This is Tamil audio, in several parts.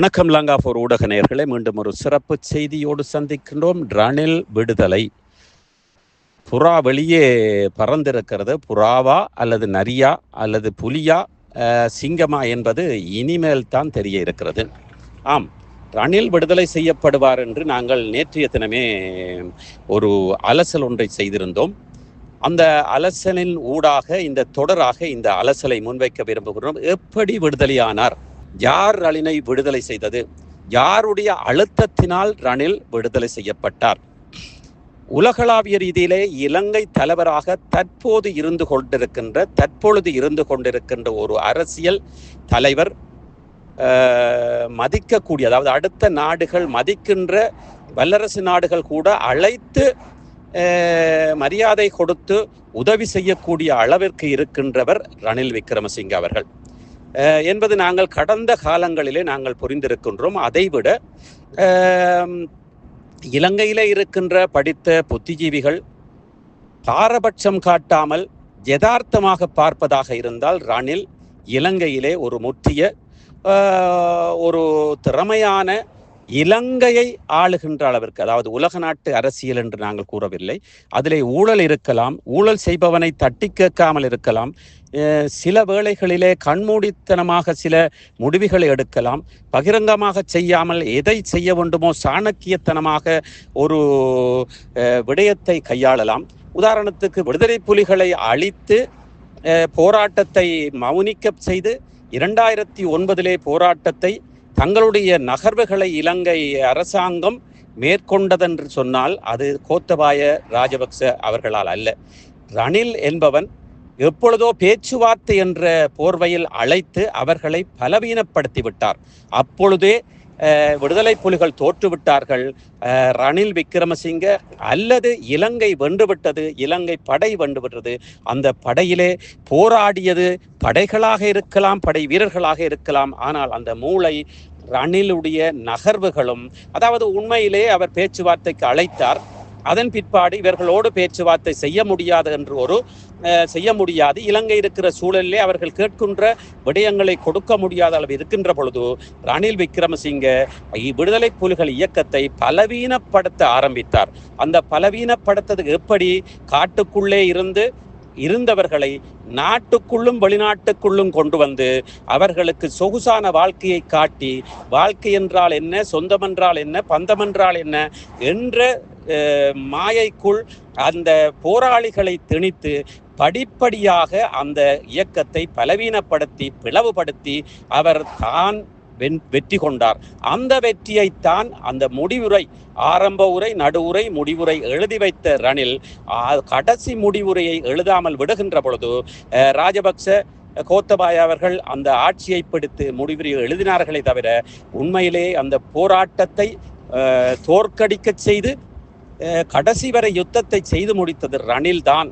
வணக்கம் லங்காபூர் ஊடக நேர்களை மீண்டும் ஒரு சிறப்பு செய்தியோடு சந்திக்கின்றோம். ரணில் விடுதலை. புறா வெளியே பறந்திருக்கிறது. புறாவா அல்லது நரியா அல்லது புலியா? சிங்கமா என்பது இனிமேல் தான் தெரிய இருக்கிறது. ஆம் ரணில் விடுதலை செய்யப்படுவார் என்று நாங்கள் நேற்றைய தினமே ஒரு அலசல் ஒன்றை செய்திருந்தோம். அந்த அலசலின் ஊடாக இந்த தொடராக இந்த அலசலை முன்வைக்க விரும்புகிறோம் எப்படி விடுதலையானார்? யார் ரணிலை விடுதலை செய்தது? யாருடைய அழுத்தத்தினால் ரணில் விடுதலை செய்யப்பட்டார்? உலகளாவிய ரீதியிலே இலங்கை தலைவராக தற்போது இருந்து கொண்டிருக்கின்ற தற்பொழுது இருந்து கொண்டிருக்கின்ற ஒரு அரசியல் தலைவர் மதிக்கக்கூடிய அதாவது அடுத்த நாடுகள் மதிக்கின்ற வல்லரசு நாடுகள் கூட அழைத்து மரியாதை கொடுத்து உதவி செய்யக்கூடிய அளவிற்கு இருக்கின்றவர் ரணில் விக்ரமசிங்க அவர்கள். என்பது நாங்கள் கடந்த காலங்களிலே நாங்கள் புரிந்திருக்கின்றோம். அதைவிட அஹ், இலங்கையிலே இருக்கின்ற படித்த புத்திஜீவிகள் பாரபட்சம் காட்டாமல் யதார்த்தமாக பார்ப்பதாக இருந்தால் ரணில் இலங்கையிலே ஒரு முற்றிய ஒரு திறமையான இலங்கையை ஆளுகின்ற அளவிற்கு அதாவது உலக நாட்டு அரசியல் என்று நாங்கள் கூறவில்லை அதிலே ஊழல் இருக்கலாம் ஊழல் செய்பவனை தட்டி கேட்காமல் இருக்கலாம் சில வேளைகளிலே கண்மூடித்தனமாக சில முடிவுகளை எடுக்கலாம் பகிரங்கமாக செய்யாமல் எதை செய்ய வேண்டுமோ சாணக்கியத்தனமாக ஒரு விடயத்தை கையாளலாம். உதாரணத்துக்கு விடுதலை புலிகளை அழித்து போராட்டத்தை மௌனிக்க செய்து இரண்டாயிரத்தி ஒன்பதிலே போராட்டத்தை தங்களுடைய நகர்வுகளை இலங்கை அரசாங்கம் மேற்கொண்டதென்று சொன்னால் அது கோத்தபாய ராஜபக்ச அவர்களால் அல்ல. ரணில் என்பவன் எப்பொழுதோ பேச்சுவார்த்தை என்ற போர்வையில் அழைத்து அவர்களை பலவீனப்படுத்தி விட்டார். அப்பொழுதே விடுதலை புலிகள் தோற்றுவிட்டார்கள் ரணில் விக்ரமசிங்க அல்லது இலங்கை வென்றுவிட்டது இலங்கை படை வென்றுவிட்டது அந்த படையிலே போராடியது படைகளாக இருக்கலாம் படை வீரர்களாக இருக்கலாம். ஆனால் அந்த மூளை ரணிலுடைய நகர்வுகளும் அதாவது உண்மையிலே அவர் பேச்சுவார்த்தைக்கு அழைத்தார். அதன் பிற்பாடு இவர்களோடு பேச்சுவார்த்தை செய்ய முடியாது என்று ஒரு செய்ய முடியாது. இலங்கை இருக்கிற சூழலிலே அவர்கள் கேட்கின்ற விடயங்களை கொடுக்க முடியாத அளவு இருக்கின்ற பொழுது ரணில் விக்ரமசிங்க விடுதலை புலிகள் இயக்கத்தை பலவீனப்படுத்த ஆரம்பித்தார். அந்த பலவீனப்படுத்தது எப்படி காட்டுக்குள்ளே இருந்து இருந்தவர்களை நாட்டுக்குள்ளும் வெளிநாட்டுக்குள்ளும் கொண்டு வந்து அவர்களுக்கு சொகுசான வாழ்க்கையை காட்டி வாழ்க்கை என்றால் என்ன சொந்தம் என்றால் என்ன பந்தம் என்றால் என்ன என்ற மாயைக்குள் அந்த போராளிகளை திணித்து படிப்படியாக அந்த இயக்கத்தை பலவீனப்படுத்தி பிளவுபடுத்தி அவர் தான் வென்- வெற்றி கொண்டார். அந்த வெற்றியைத்தான் அந்த முடிவுரை ஆரம்ப உரை நடுவுரை முடிவுரை எழுதி வைத்த ரணில் கடைசி முடிவுரையை எழுதாமல் விடுகின்ற பொழுது ராஜபக்ச கோத்தபாய அவர்கள் அந்த ஆட்சியை பிடித்து முடிவுரை எழுதினார்களே தவிர உண்மையிலே அந்த போராட்டத்தை தோற்கடிக்கச் செய்து கடைசி வரை யுத்தத்தை செய்து முடித்தது ரணில் தான்.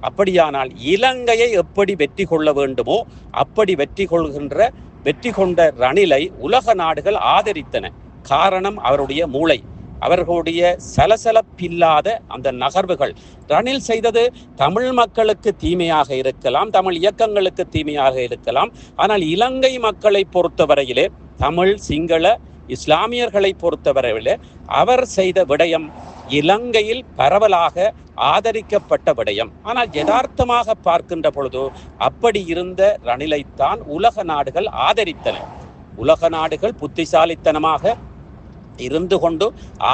அப்படியானால் இலங்கையை எப்படி வெற்றி கொள்ள வேண்டுமோ அப்படி வெற்றி கொள்கின்ற வெற்றி கொண்ட ரணிலை உலக நாடுகள் ஆதரித்தன. காரணம் அவருடைய மூளை. அவர்களுடைய சலசலப்பில்லாத அந்த நகர்வுகள். ரணில் செய்தது தமிழ் மக்களுக்கு தீமையாக இருக்கலாம் தமிழ் இயக்கங்களுக்கு தீமையாக இருக்கலாம். ஆனால் இலங்கை மக்களை பொறுத்தவரையிலே தமிழ் சிங்கள இஸ்லாமியர்களை பொறுத்தவரையில் அவர் செய்த விடயம் இலங்கையில் பரவலாக ஆதரிக்கப்பட்ட விடயம். ஆனால் யதார்த்தமாக பார்க்கின்ற பொழுது அப்படி இருந்த ரணிலைத்தான் உலக நாடுகள் ஆதரித்தன. உலக நாடுகள் புத்திசாலித்தனமாக இருந்து கொண்டு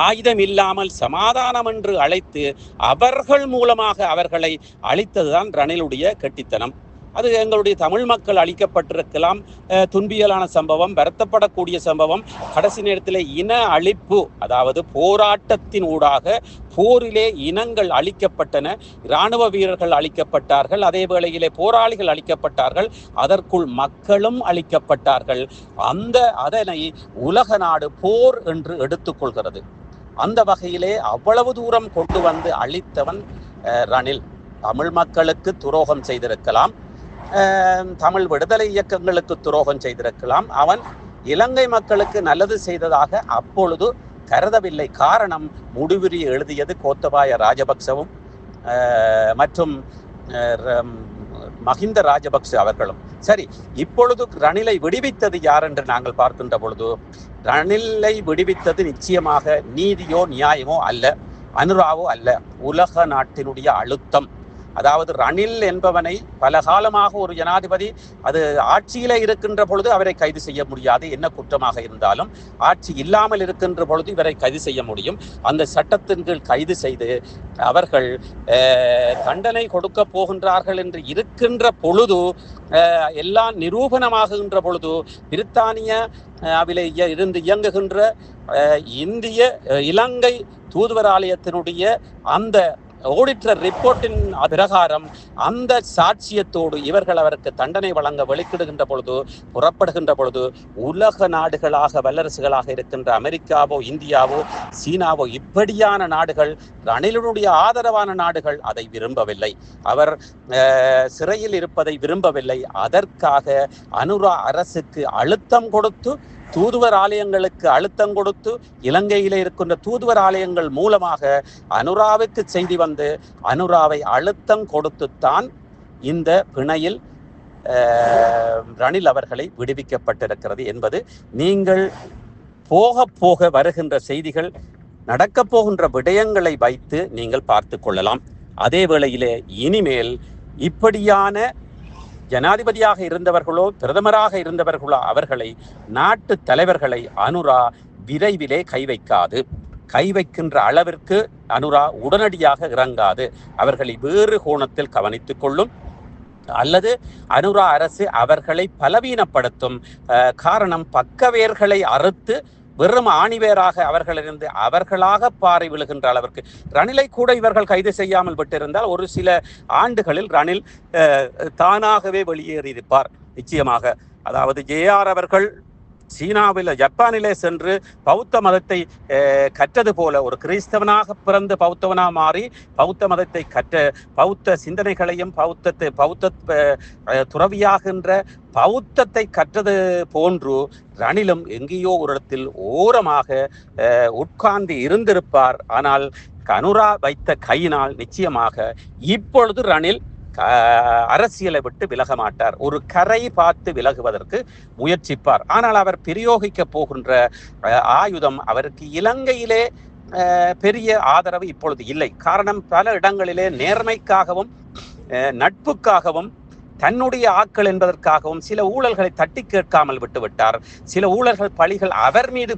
ஆயுதம் இல்லாமல் சமாதானம் என்று அழைத்து அவர்கள் மூலமாக அவர்களை அழித்ததுதான் ரணிலுடைய கெட்டித்தனம். அது எங்களுடைய தமிழ் மக்கள் அழிக்கப்பட்டிருக்கலாம் துன்பியலான சம்பவம் வருத்தப்படக்கூடிய சம்பவம். கடைசி நேரத்தில் இன அழிப்பு அதாவது போராட்டத்தின் ஊடாக போரிலே இனங்கள் அழிக்கப்பட்டன இராணுவ வீரர்கள் அழிக்கப்பட்டார்கள் அதே வேளையிலே போராளிகள் அழிக்கப்பட்டார்கள் அதற்குள் மக்களும் அழிக்கப்பட்டார்கள். அந்த அதனை உலக நாடு போர் என்று எடுத்துக்கொள்கிறது அந்த வகையிலே அவ்வளவு தூரம் கொண்டு வந்து அழித்தவன் ரணில். தமிழ் மக்களுக்கு துரோகம் செய்திருக்கலாம் தமிழ் விடுதலை இயக்கங்களுக்கு துரோகம் செய்திருக்கலாம். அவன் இலங்கை மக்களுக்கு நல்லது செய்ததாக அப்பொழுது கருதவில்லை. காரணம் முடிவுரி எழுதியது கோத்தபாய ராஜபக்சவும் மற்றும் அஹ், மஹிந்த ராஜபக்ஷ அவர்களும். சரி இப்பொழுது ரணிலை விடுவித்தது யார் என்று நாங்கள் பார்க்கின்ற பொழுது ரணிலை விடுவித்தது நிச்சயமாக நீதியோ நியாயமோ அல்ல அனுராவோ அல்ல. உலக நாட்டினுடைய அழுத்தம். அதாவது ரணில் என்பவனை பல காலமாக ஒரு ஜனாதிபதி அது ஆட்சியில இருக்கின்ற பொழுது அவரை கைது செய்ய முடியாது. என்ன குற்றமாக இருந்தாலும் ஆட்சி இல்லாமல் இருக்கின்ற பொழுது இவரை கைது செய்ய முடியும். அந்த சட்டத்தின் கீழ் கைது செய்து அவர்கள் தண்டனை கொடுக்க போகின்றார்கள் என்று இருக்கின்ற பொழுது எல்லாம் நிரூபணமாகுகின்ற பொழுது பிரித்தானிய அவிலே இய- இருந்து இயங்குகின்ற இந்திய இலங்கை இலங்கை தூதுவராலயத்தினுடைய அந்த ஆடிட்டர் ரிப்போர்ட்டின் பிரகாரம் அந்த சாட்சியத்தோடு இவர்கள் அவருக்கு தண்டனை வழங்க வெளிக்கிடுகின்ற பொழுது புறப்படுகின்ற பொழுது உலக நாடுகளாக வல்லரசுகளாக இருக்கின்ற அமெரிக்காவோ இந்தியாவோ சீனாவோ இப்படியான நாடுகள் ரணிலனுடைய ஆதரவான நாடுகள் அதை விரும்பவில்லை. அவர் சிறையில் இருப்பதை விரும்பவில்லை. அதற்காக அனுரா அரசுக்கு அழுத்தம் கொடுத்து தூதுவர் ஆலயங்களுக்கு அழுத்தம் கொடுத்து இலங்கையில் இருக்கின்ற தூதுவர் ஆலயங்கள் மூலமாக அனுராவுக்கு செய்தி வந்து அனுராவை அழுத்தம் கொடுத்துத்தான் இந்த பிணையில் ரணில் அவர்களை விடுவிக்கப்பட்டிருக்கிறது என்பது நீங்கள் போக போக வருகின்ற செய்திகள் நடக்கப் போகின்ற விடயங்களை வைத்து நீங்கள் பார்த்து கொள்ளலாம். அதே வேளையிலே இனிமேல் இப்படியான ஜனாதிபதியாக இருந்தவர்களோ பிரதமராக இருந்தவர்களோ அவர்களை நாட்டு தலைவர்களை அனுரா விரைவிலே கை வைக்காது. கை வைக்கின்ற அளவிற்கு அனுரா உடனடியாக இறங்காது. அவர்களை வேறு கோணத்தில் கவனித்துக் கொள்ளும். அல்லது அனுரா அரசு அவர்களை பலவீனப்படுத்தும். அஹ், காரணம் பக்கவேர்களை அறுத்து வெறும் ஆணிவேராக அவர்களிருந்து அவர்களாக பாறை விழுகின்ற அளவிற்கு ரணிலை கூட இவர்கள் கைது செய்யாமல் விட்டிருந்தால் ஒரு சில ஆண்டுகளில் ரணில் தானாகவே வெளியேறியிருப்பார் நிச்சயமாக. அதாவது ஜேஆர் அவர்கள் சீனாவில் ஜப்பானிலே சென்று பௌத்த மதத்தை கற்றது போல ஒரு கிறிஸ்தவனாக பிறந்து பௌத்தவனாக மாறி பௌத்த மதத்தை கற்ற பௌத்த சிந்தனைகளையும் பௌத்தத்தை பௌத்த துறவியாகின்ற பௌத்தத்தை கற்றது போன்று ரணிலும் எங்கேயோ ஒரு இடத்தில் ஓரமாக உட்கார்ந்து இருந்திருப்பார். ஆனால் கனுரா வைத்த கையினால் நிச்சயமாக இப்பொழுது ரணில் அரசியலை விட்டு விலக மாட்டார். ஒரு கரை பார்த்து விலகுவதற்கு முயற்சிப்பார். ஆனால் அவர் பிரயோகிக்க போகின்ற ஆயுதம் அவருக்கு இலங்கையிலே பெரிய ஆதரவு இப்பொழுது இல்லை. காரணம் பல இடங்களிலே நேர்மைக்காகவும் நட்புக்காகவும் தன்னுடைய ஆக்கள் என்பதற்காகவும் சில ஊழல்களை தட்டி கேட்காமல் விட்டுவிட்டார். சில ஊழல்கள் பழிகள் அவர் மீது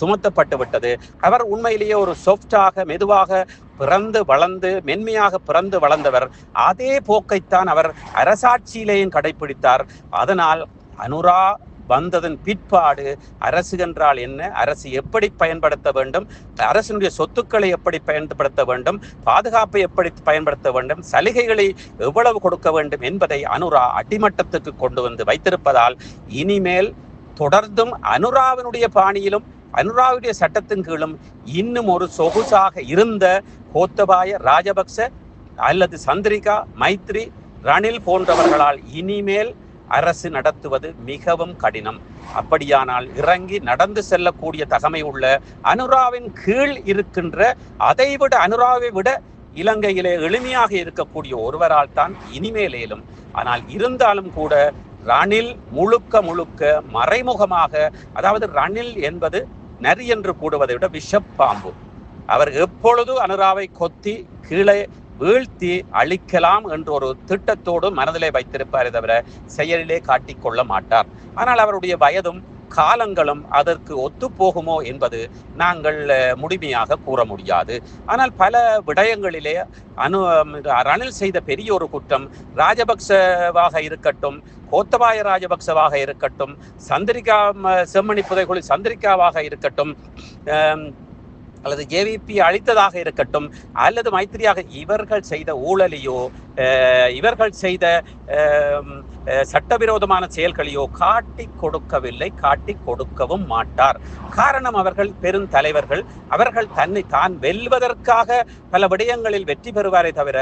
சுமத்தப்பட்டு விட்டது. அவர் உண்மையிலேயே ஒரு சாஃப்டாக மெதுவாக பிறந்து வளர்ந்து மென்மையாக பிறந்து வளர்ந்தவர். அதே போக்கைத்தான் அவர் அரசாட்சியிலேயும் கடைபிடித்தார் அதனால் அனுரா வந்ததன் பிற்பாடு அரசு என்றால் என்ன? அரசு எப்படி பயன்படுத்த வேண்டும்? அரசினுடைய சொத்துக்களை எப்படி பயன்படுத்த வேண்டும்? பாதுகாப்பை எப்படி பயன்படுத்த வேண்டும்? சலுகைகளை எவ்வளவு கொடுக்க வேண்டும் என்பதை அனுரா அடிமட்டத்துக்கு கொண்டு வந்து வைத்திருப்பதால் இனிமேல் தொடர்ந்தும் அனுராவினுடைய பாணியிலும் அனுராவுடைய சட்டத்தின் கீழும் இன்னும் ஒரு சொகுசாக இருந்த கோத்தபாய ராஜபக்ச அல்லது சந்திரிகா மைத்ரி ரணில் போன்றவர்களால் இனிமேல் அரசு நடத்துவது மிகவும் கடினம். அப்படியானால் இறங்கி நடந்து செல்லக்கூடிய தகமை உள்ள அனுராவின் கீழ் இருக்கின்ற அதைவிட அனுராவை விட இலங்கையிலே எளிமையாக இருக்கக்கூடிய ஒருவரால் தான் இனிமேலேலும் ஆனால் இருந்தாலும் கூட ரணில் முழுக்க முழுக்க மறைமுகமாக அதாவது ரணில் என்பது நரி என்று கூடுவதை விட விஷப்பாம்பு. அவர் எப்பொழுது அனுராவை கொத்தி கீழே வீழ்த்தி அழிக்கலாம் என்ற ஒரு திட்டத்தோடு மனதிலே வைத்திருப்பாரே தவிர செயலிலே காட்டிக்கொள்ள மாட்டார். ஆனால் அவருடைய வயதும் காலங்களும் அதற்கு ஒத்து போகுமோ என்பது நாங்கள் முழுமையாக கூற முடியாது. ஆனால் பல விடயங்களிலே அனு ரணில் செய்த பெரிய ஒரு குற்றம் ராஜபக்சவாக இருக்கட்டும் கோத்தபாய ராஜபக்சவாக இருக்கட்டும் சந்திரிகா செம்மணி புதைகுழி சந்திரிகாவாக இருக்கட்டும் அல்லது ஜேவிபி அழித்ததாக இருக்கட்டும் அல்லது மைத்திரியாக இவர்கள் செய்த ஊழலையோ இவர்கள் செய்த சட்டவிரோதமான செயல்களையோ காட்டி கொடுக்கவில்லை காட்டி கொடுக்கவும் மாட்டார். காரணம் அவர்கள் பெருந்தலைவர்கள் அவர்கள் தன்னை தான் வெல்வதற்காக பல விடயங்களில் வெற்றி பெறுவாரே தவிர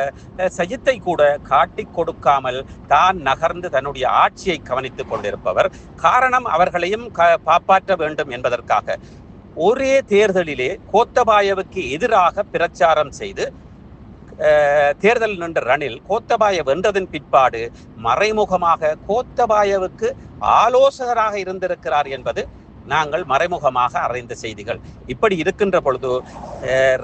சஜித்தை கூட காட்டி கொடுக்காமல் தான் நகர்ந்து தன்னுடைய ஆட்சியை கவனித்துக் கொண்டிருப்பவர். காரணம் அவர்களையும் க- காப்பாற்ற வேண்டும் என்பதற்காக. ஒரே தேர்தலிலே கோத்தபாயவுக்கு எதிராக பிரச்சாரம் செய்து தேர்தல் நின்ற ரணில் கோத்தபாய வென்றதன் பிற்பாடு மறைமுகமாக கோத்தபாயவுக்கு ஆலோசகராக இருந்திருக்கிறார் என்பது நாங்கள் மறைமுகமாக அறிந்த செய்திகள். இப்படி இருக்கின்ற பொழுது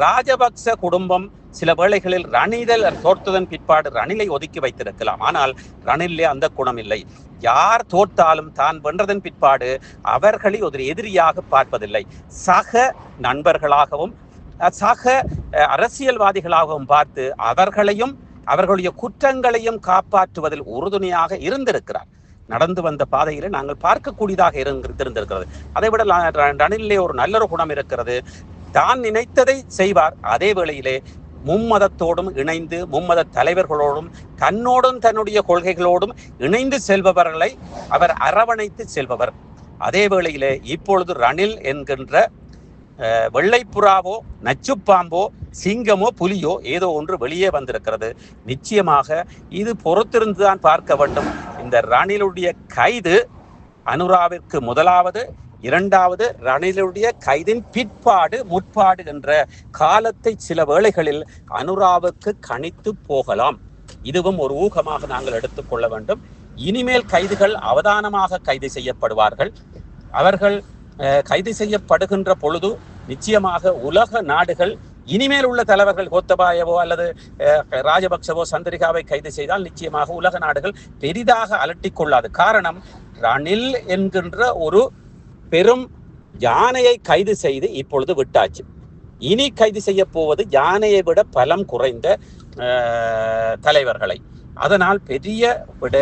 ராஜபக்ச குடும்பம் சில வேளைகளில் ரணிதல் தோற்றதன் பிற்பாடு ரணிலை ஒதுக்கி வைத்திருக்கலாம். ஆனால் ரணிலே அந்த குணம் இல்லை. யார் தோற்றாலும் தான் வென்றதன் பிற்பாடு அவர்களை ஒரு எதிரியாக பார்ப்பதில்லை. சக நண்பர்களாகவும் சக அரசியல்வாதிகளாகவும் பார்த்து அவர்களையும் அவர்களுடைய குற்றங்களையும் காப்பாற்றுவதில் உறுதுணையாக இருந்திருக்கிறார். நடந்து வந்த பாதையில நாங்கள் பார்க்கக்கூடியதாக இருந்திருந்திருக்கிறது அதை விட ர- ரணிலே ஒரு நல்லொரு குணம் இருக்கிறது. தான் நினைத்ததை செய்வார். அதே வேளையிலே மும்மதத்தோடும் இணைந்து மும்மத தலைவர்களோடும் தன்னோடும் தன்னுடைய கொள்கைகளோடும் இணைந்து செல்பவர்களை அவர் அரவணைத்து செல்பவர். அதே வேளையிலே இப்பொழுது ரணில் என்கின்ற வெள்ளைப்புறாவோ நச்சுப்பாம்போ சிங்கமோ புலியோ ஏதோ ஒன்று வெளியே வந்திருக்கிறது. நிச்சயமாக இது பொறுத்திருந்து தான் பார்க்க வேண்டும். இந்த ரணிலுடைய கைது அனுராவிற்கு முதலாவது இரண்டாவது ரணிலுடைய கைதின் பிற்பாடு முற்பாடு என்ற காலத்தை சில வேளைகளில் அனுராவுக்கு கணித்து போகலாம். இதுவும் ஒரு ஊகமாக நாங்கள் எடுத்துக்கொள்ள வேண்டும். இனிமேல் கைதுகள் அவதானமாக கைது செய்யப்படுவார்கள். அவர்கள் கைது செய்யப்படுகின்ற பொழுது நிச்சயமாக உலக நாடுகள் இனிமேல் உள்ள தலைவர்கள் கோத்தபாயவோ அல்லது ராஜபக்சவோ சந்திரிகாவை கைது செய்தால் நிச்சயமாக உலக நாடுகள் பெரிதாக அலட்டிக் கொள்ளாது. காரணம் ரணில் என்கின்ற ஒரு பெரும் யானையை கைது செய்து இப்பொழுது விட்டாச்சு. இனி கைது செய்ய போவது யானையை விட பலம் குறைந்த தலைவர்களை. அதனால் பெரிய விட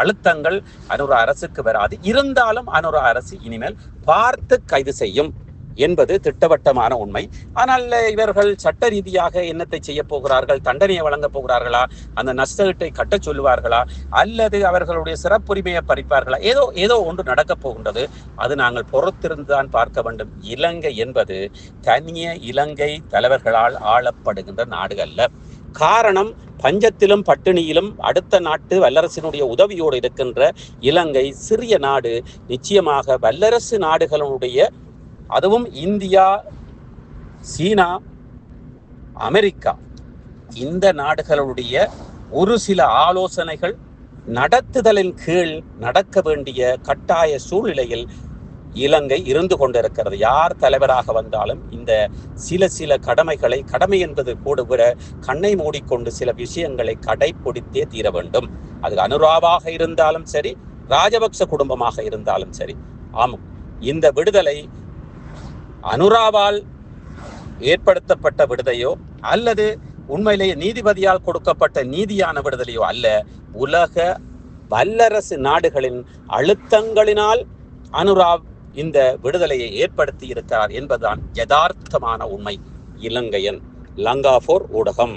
அழுத்தங்கள் அனுர அரசுக்கு வராது. இருந்தாலும் அனுர அரசு இனிமேல் பார்த்து கைது செய்யும். என்பது திட்டவட்டமான உண்மை. ஆனால் இவர்கள் சட்ட ரீதியாக என்னத்தை செய்ய போகிறார்கள்? தண்டனையை வழங்கப் போகிறார்களா? அந்த நஷ்டத்தை கட்டச் சொல்லுவார்களா? அல்லது அவர்களுடைய சிறப்புரிமையை பறிப்பார்களா? ஏதோ ஏதோ ஒன்று நடக்கப் போகின்றது. அது நாங்கள் பொறுத்திருந்துதான் பார்க்க வேண்டும். இலங்கை என்பது தனிய இலங்கை தலைவர்களால் ஆளப்படுகின்ற நாடு அல்ல. காரணம் பஞ்சத்திலும் பட்டினியிலும் அடுத்த நாட்டு வல்லரசினுடைய உதவியோடு இருக்கின்ற இலங்கை சிறிய நாடு. நிச்சயமாக வல்லரசு நாடுகளுடைய அதுவும் இந்தியா சீனா அமெரிக்கா. இந்த நாடுகளுடைய ஒரு சில ஆலோசனைகள் நடத்துதலின் கீழ் நடக்க வேண்டிய கட்டாய சூழ்நிலையில் இலங்கை இருந்து கொண்டிருக்கிறது. யார் தலைவராக வந்தாலும் இந்த சில சில கடமைகளை கடமை என்பது கூட விட கண்ணை மூடிக்கொண்டு சில விஷயங்களை கடைபிடித்தே தீர வேண்டும். அது அனுராவாக இருந்தாலும் சரி ராஜபக்ச குடும்பமாக இருந்தாலும் சரி. ஆமாம் இந்த விடுதலை அனுராவால் ஏற்படுத்தப்பட்ட விடுதையோ அல்லது உண்மையிலேயே நீதிபதியால் கொடுக்கப்பட்ட நீதியான விடுதலையோ அல்ல உலக வல்லரசு நாடுகளின் அழுத்தங்களினால் அனுராவ் இந்த விடுதலையை ஏற்படுத்தி இருக்கிறார் என்பதுதான் யதார்த்தமான உண்மை. இலங்கையன் லங்காபோர் ஊடகம்.